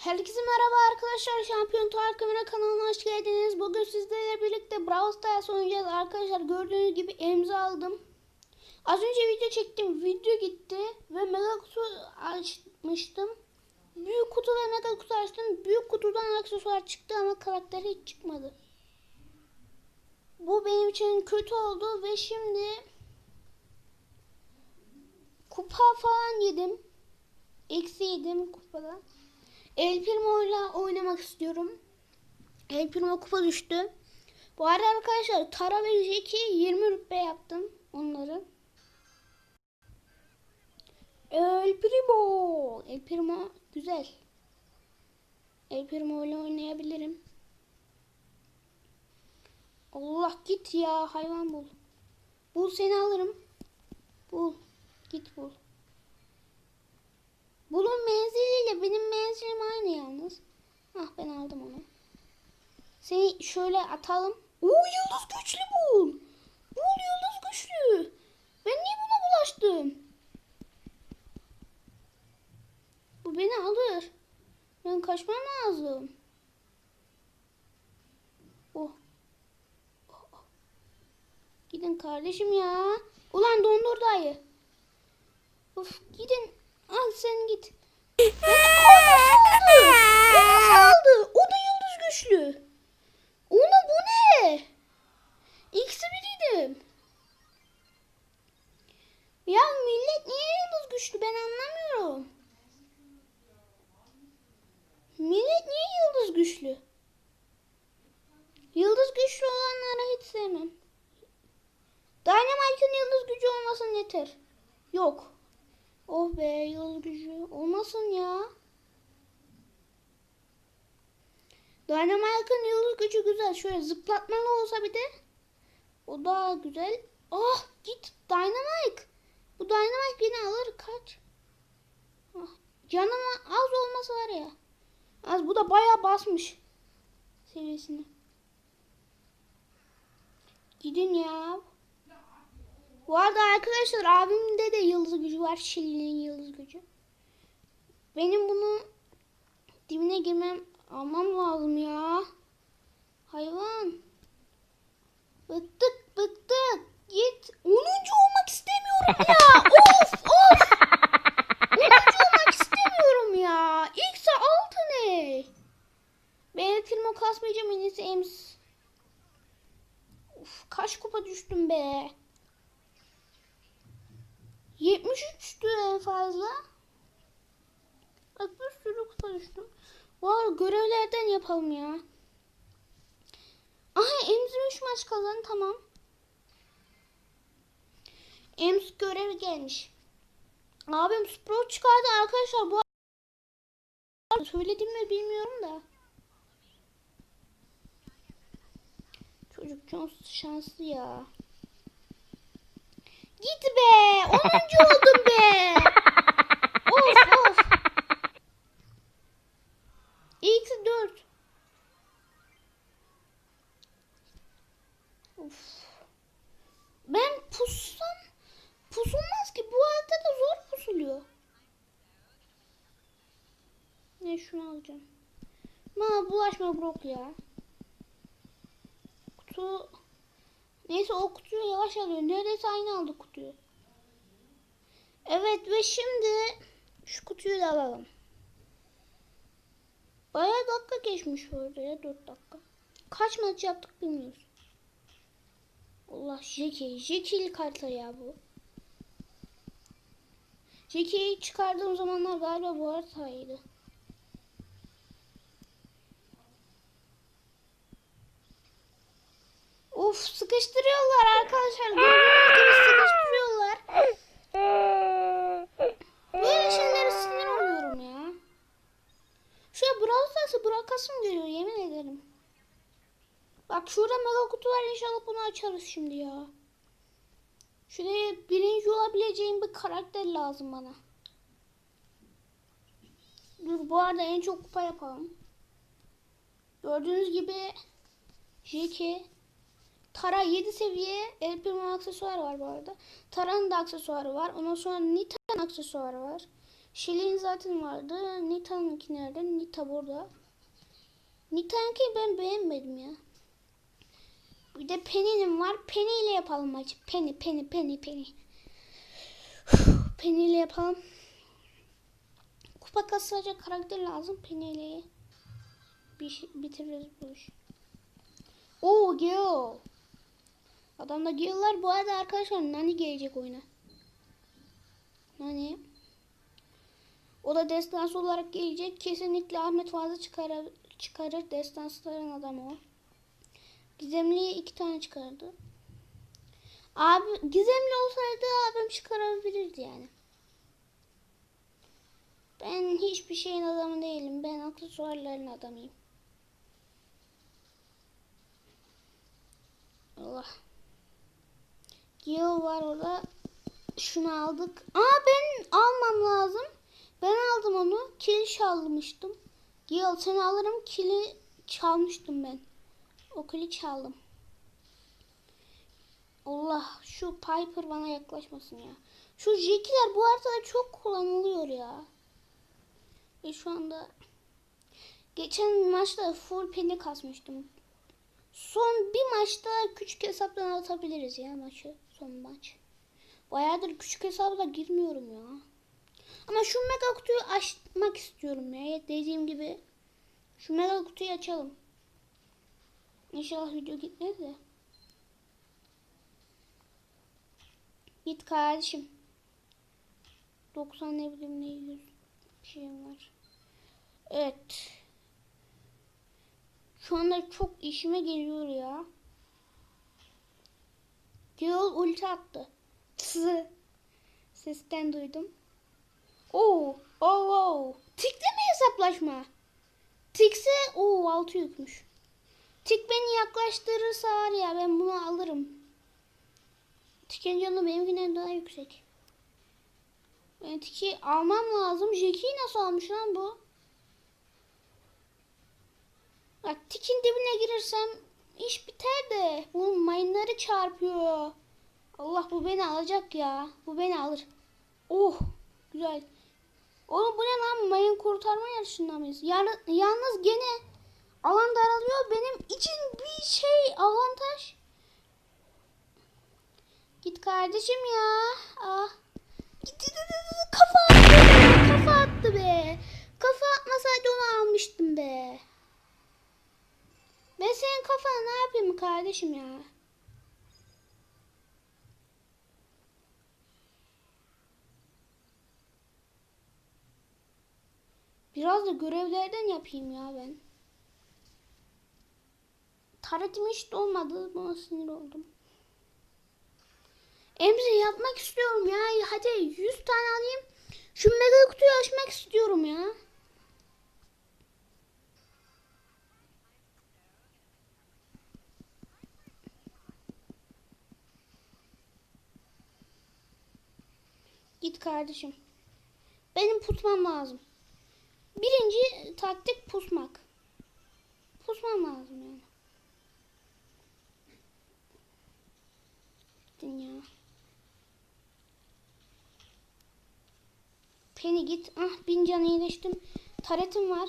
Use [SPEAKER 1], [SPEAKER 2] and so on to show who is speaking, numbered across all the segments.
[SPEAKER 1] Herkese merhaba arkadaşlar. Şampiyon Tarık Kamera kanalına hoş geldiniz. Bugün sizlerle birlikte Brawl Stars oynayacağız. Arkadaşlar gördüğünüz gibi imza aldım. Az önce video çektim. Video gitti. Ve mega kutu açmıştım. Büyük kutu ve mega kutu açtım. Büyük kutudan aksesuar çıktı ama karakter hiç çıkmadı. Bu benim için kötü oldu ve şimdi kupa falan yedim. Eksi yedim kupadan. El Primo ile oynamak istiyorum. El Primo kupa düştü. Bu arada arkadaşlar Tara ve Jeki 20 rütbe yaptım onları. El Primo. El Primo güzel. El Primo ile oynayabilirim. Allah git ya hayvan bul. Bul seni alırım. Bul. Git bul. Bunun menziliyle benim menzilim aynı yalnız. Ah ben aldım onu. Seni şöyle atalım. Oo yıldız güçlü bul. Bul yıldız güçlü. Ben niye buna bulaştım? Bu beni alır. Ben kaçmam lazım. Oh. Oh. Gidin kardeşim ya. Ulan dondur dayı. Of gidin. Al sen git. Beni aldı. O nasıl aldı? O da yıldız güçlü. Ona bu ne? İkisi biriydim. Ya millet niye yıldız güçlü ben anlamıyorum. Millet niye yıldız güçlü? Yıldız güçlü olanları hiç sevmem. Dynamite'ın yıldız gücü olmasın yeter. Yok. Oh be yıldız gücü. Olmasın ya. Dynamite'ın yıldız gücü güzel. Şöyle zıplatmalı olsa bir de. O daha güzel. Ah git Dynamite. Bu Dynamite beni alır kaç. Ah, canım az olması var ya. Az bu da bayağı basmış. Seviyesini. Gidin ya. Bu arada arkadaşlar abimde de yıldız gücü var. Şili'nin yıldız gücü. Benim bunu dibine girmem almam lazım ya. maç tamam. Ems görevi gelmiş. Abim Spro çıkardı arkadaşlar bu söyledim mi bilmiyorum da. Çocuk çok şanslı ya. Git be. 10. oldum be. Of of. X4. Of. Ben pussam pusulmaz ki. Bu halde de zor pusuluyor. Ne şunu alacağım. Bana bulaşma Brock ya. Kutu Neyse o kutuyu yavaş alıyor. Neredeyse aynı aldı kutuyu. Evet ve şimdi şu kutuyu da alalım. Bayağı dakika geçmiş orada ya 4 dakika. Kaç maç yaptık bilmiyoruz. Allah Jeki. Jeki'li karta ya bu. Jeki'yi çıkardığım zamanlar galiba bu haritaydı. Of sıkıştırıyorlar arkadaşlar. Gördüğünüz gibi sıkıştırıyorlar. Böyle şeylere sinir oluyorum ya. Şöyle Brawl Stars'ı bırakasım geliyor yemin ederim. Bak şurada mega kutu var inşallah bunu açarız şimdi ya. Şuraya birinci olabileceğim bir karakter lazım bana. Dur bu arada en çok kupa yapalım. Gördüğünüz gibi Jackie Tara 7 seviye El aksesuarı var bu arada. Tara'nın da aksesuarı var. Ondan sonra Nita'nın aksesuarı var. Shelly'in zaten vardı. Nita'nınki nerede? Nita burada. Nita'nınki ben beğenmedim ya. Bir de Penny'nin var. Penny ile yapalım maçı. Penny, Penny, Penny, Penny. Penny ile yapalım. Kupa kasacak karakter lazım. Penny ile şey, bitiririz bu işi. Oo Gale. Adamda Gale'lar bu arada arkadaşlar Nani gelecek oyuna. Nani. O da destansı olarak gelecek. Kesinlikle Ahmet Fazıl çıkarır, çıkarır. Destansların adamı o. Gizemli'ye iki tane çıkardı. Abi Gizemli olsaydı abim çıkarabilirdi yani. Ben hiçbir şeyin adamı değilim. Ben aksesuarların adamıyım. Allah. Gil var orada. Şunu aldık. Aa ben almam lazım. Ben aldım onu. Kili çalmıştım. Gil seni alırım. Kili çalmıştım ben. O kili çaldım. Allah şu Piper bana yaklaşmasın ya. Şu Jackie'ler bu haritada çok kullanılıyor ya. Ve şu anda geçen maçta full penny kasmıştım. Son bir maçta küçük hesaptan atabiliriz ya maçı. Son maç. Bayağıdır küçük hesabla girmiyorum ya. Ama şu mega kutuyu açmak istiyorum ya. Dediğim gibi şu mega kutuyu açalım. İnşallah video gitmez de. Git kardeşim. 90 ne bileyim ne 100 bir şeyim var. Evet. Şu anda çok işime geliyor ya. Yol ulti attı. Tısı. Sesten duydum. Oo, oo, oo. Tikle mi hesaplaşma? Tikse o altı yükmüş. Tik beni yaklaştırırsa var ya ben bunu alırım. Tikin canı benimkinden daha yüksek. Ben tiki almam lazım. Jackie'yi nasıl almış lan bu? Bak tikin dibine girirsem iş biter de. Bu mayınları çarpıyor. Allah bu beni alacak ya. Bu beni alır. Oh güzel. Oğlum bu ne lan mayın kurtarma yarışında mıyız? Yar- yalnız gene alan daralıyor. Benim için bir şey avantaj. Git kardeşim ya. Ah. Git, git, git, git. Kafa attı be. Kafa attı be. Kafa atmasaydı onu almıştım be. Ben senin kafana ne yapayım kardeşim ya? Biraz da görevlerden yapayım ya ben. Taretim hiç dolmadı. Buna sinir oldum. Emre yapmak istiyorum ya. Hadi 100 tane alayım. Şu mega kutuyu açmak istiyorum ya. Git kardeşim. Benim pusmam lazım. Birinci taktik pusmak. Pusmam lazım yani. Gittin ya. Penny git. Ah bin can iyileştim. Taretim var.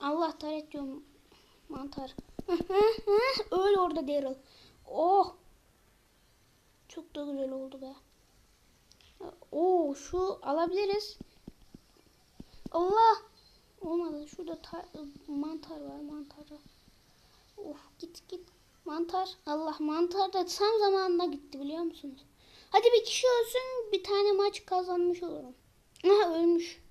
[SPEAKER 1] Allah taret diyorum. Mantar. Öl orada Daryl. Oh. Çok da güzel oldu be. Oo şu alabiliriz. Allah. Olmadı. Şurada ta- mantar var mantar. Of git git. Mantar. Allah mantar da tam zamanında gitti biliyor musunuz? Hadi bir kişi ölsün bir tane maç kazanmış olurum. Aha ölmüş.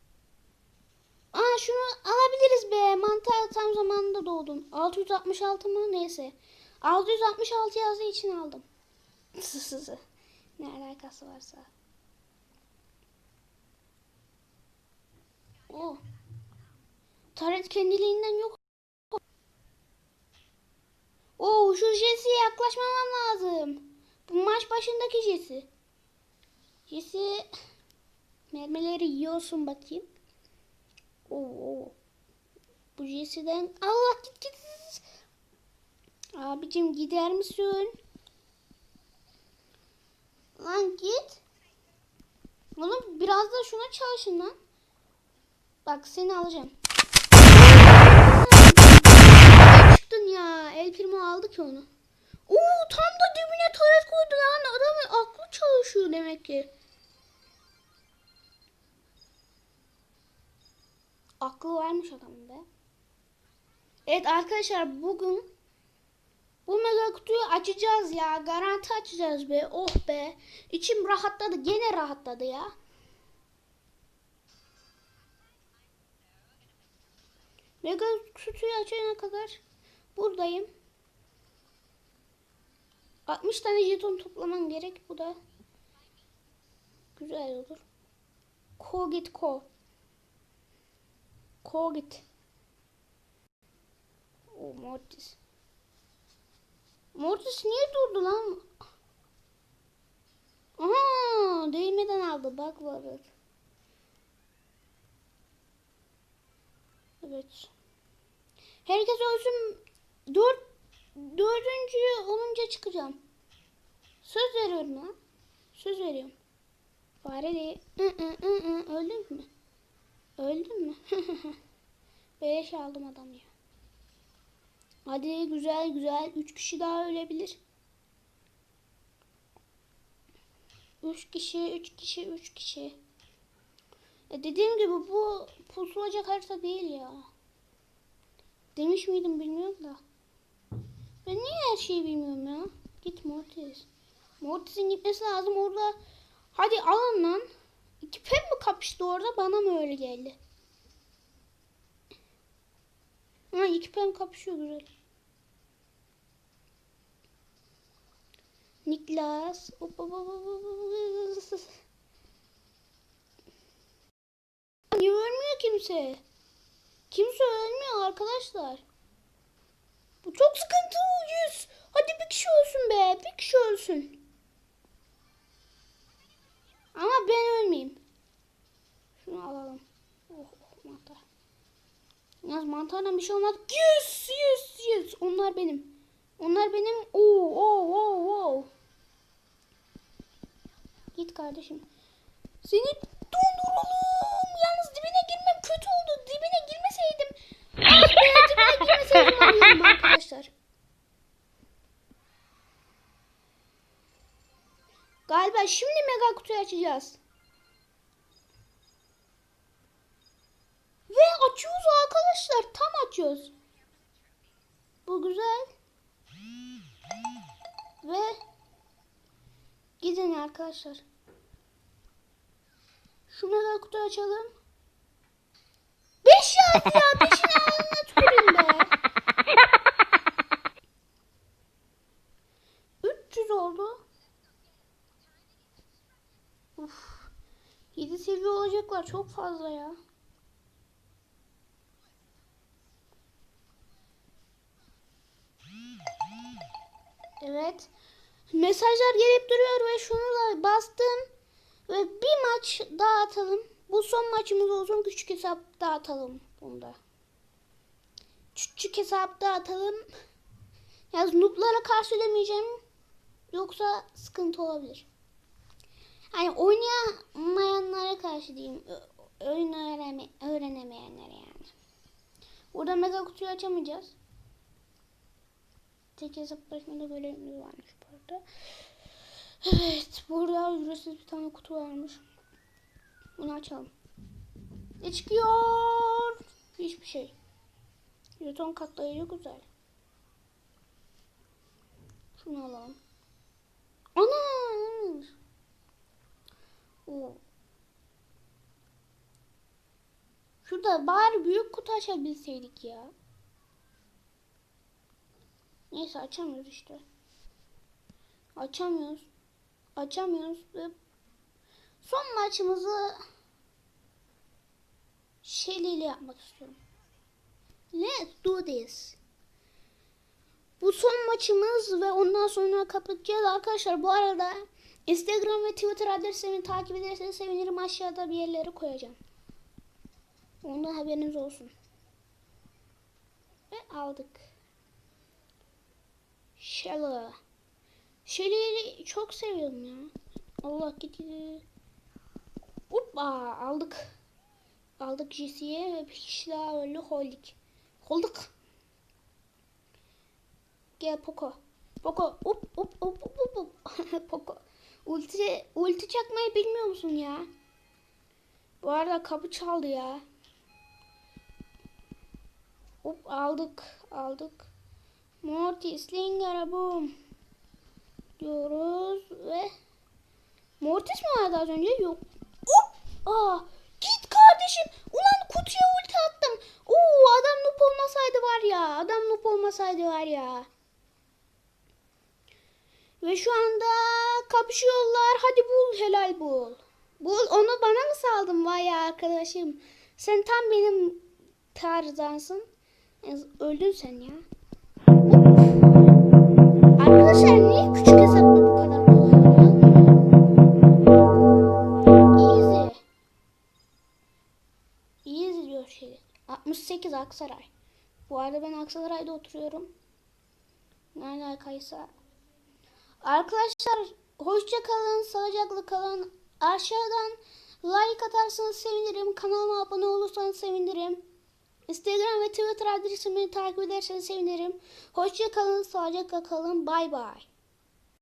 [SPEAKER 1] Aa şunu alabiliriz be. Mantar tam zamanında doğdun. 666 mı? Neyse. 666 yazdığı için aldım. ne alakası varsa. Oh. Taret kendiliğinden yok. Oo şu Jesse'ye yaklaşmamam lazım. Bu maç başındaki Jesse. Jesse mermileri yiyorsun bakayım. Oo. Bu Jesse'den Allah git git. Abicim gider misin? Lan git. Oğlum biraz da şuna çalışın lan. Bak seni alacağım. Çıktın ya. El Primo aldı ki onu. Oo tam da dibine taret koydu lan. Adamın aklı çalışıyor demek ki. Aklı varmış adamın be. Evet arkadaşlar bugün bu mega kutuyu açacağız ya. Garanti açacağız be. Oh be. İçim rahatladı. Gene rahatladı ya. Mega kutuyu açana kadar buradayım. 60 tane jeton toplamam gerek. Bu da güzel olur. Ko git ko. Ko git. O Mortis. Mortis niye durdu lan? Aha, değmeden aldı. Bak var. Evet. Herkes ölsün. Dört, dördüncü olunca çıkacağım. Söz veriyorum lan. Söz veriyorum. Fare değil. Hı hı hı hı. Öldün mü? Öldün mü? Beleş aldım adamı ya. Hadi güzel güzel. Üç kişi daha ölebilir. Üç kişi, üç kişi, üç kişi. E dediğim gibi bu pusulacak harita değil ya. Demiş miydim bilmiyorum da. Ben niye her şeyi bilmiyorum ya? Git Mortis. Mortis'in gitmesi lazım orada. Hadi alın lan. İki pem mi kapıştı orada bana mı öyle geldi? Ha iki pem kapışıyor güzel. Niklas. Niye ölmüyor kimse? Kimse ölmüyor arkadaşlar. Bu çok sıkıntı yüz. Hadi bir kişi ölsün be. Bir kişi ölsün. Ama ben ölmeyeyim. Şunu alalım. Oh, oh mantar. Yalnız mantardan bir şey olmaz. Yes yes yes. Onlar benim. Onlar benim. Oo oo oo oo. Git kardeşim. Seni donduralım. Yalnız dibine girmem kötü oldu. Dibine girmeseydim. Ah be alıyorum arkadaşlar. Galiba şimdi mega kutuyu açacağız. Ve açıyoruz arkadaşlar. Tam açıyoruz. Bu güzel. Ve gidin arkadaşlar. Şu mega kutuyu açalım. 5 yazdı ya. 5'in ağzına tüküreyim be. Oldu. Uf. 7 seviye olacaklar. Çok fazla ya. Evet. Mesajlar gelip duruyor ve şunu da bastım. Ve bir maç daha atalım. Bu son maçımız olsun. Küçük hesap daha atalım bunda. Küçük hesap daha atalım. Yalnız noob'lara karşı demeyeceğim. Yoksa sıkıntı olabilir. Hani oynayamayanlara karşı diyeyim. Oyun öğrenme, öğrenemeyenlere yani. Burada mega kutuyu açamayacağız. Tek hesaplaşmada bölümümüz varmış bu arada. Evet. Burada ücretsiz bir tane kutu varmış. Bunu açalım. Ne çıkıyor? Hiçbir şey. Jeton katlayıcı güzel. Şunu alalım. Ana! Oo. Şurada bari büyük kutu açabilseydik ya. Neyse açamıyoruz işte. Açamıyoruz. Açamıyoruz son maçımızı ile yapmak istiyorum. Let's do this. Bu son maçımız ve ondan sonra kapatacağız arkadaşlar. Bu arada Instagram ve Twitter adreslerimi takip ederseniz sevinirim. Aşağıda bir yerlere koyacağım. Ondan haberiniz olsun. Ve aldık. Shelly. Shelly'yi çok seviyorum ya. Allah gitti. Hoppa aldık. Aldık GC'ye ve bir kişi daha öldü. Holduk. Holduk. Gel Poco. Poco. Up up up up up. Poco. Ulti, ulti çakmayı bilmiyor musun ya? Bu arada kapı çaldı ya. Hop aldık aldık. Mortis Lingara boom. Diyoruz ve Mortis mi vardı az önce? Yok. Hop! Aa, git kardeşim. Ulan kutuya ulti attım. Oo, adam noob olmasaydı var ya. Adam noob olmasaydı var ya. Ve şu anda kapışıyorlar. Hadi bul helal bul. Bul onu bana mı saldın vay ya arkadaşım. Sen tam benim tarzansın. Öldün sen ya. Arkadaşlar niye küçük hesapta bu kadar kolay? Easy. Easy diyor şey. 68 Aksaray. Bu arada ben Aksaray'da oturuyorum. Nerede alakaysa. Arkadaşlar hoşça kalın, sağlıcakla kalın. Aşağıdan like atarsanız sevinirim. Kanalıma abone olursanız sevinirim. Instagram ve Twitter adresimi takip ederseniz sevinirim. Hoşça kalın, sağlıcakla kalın. Bay bay.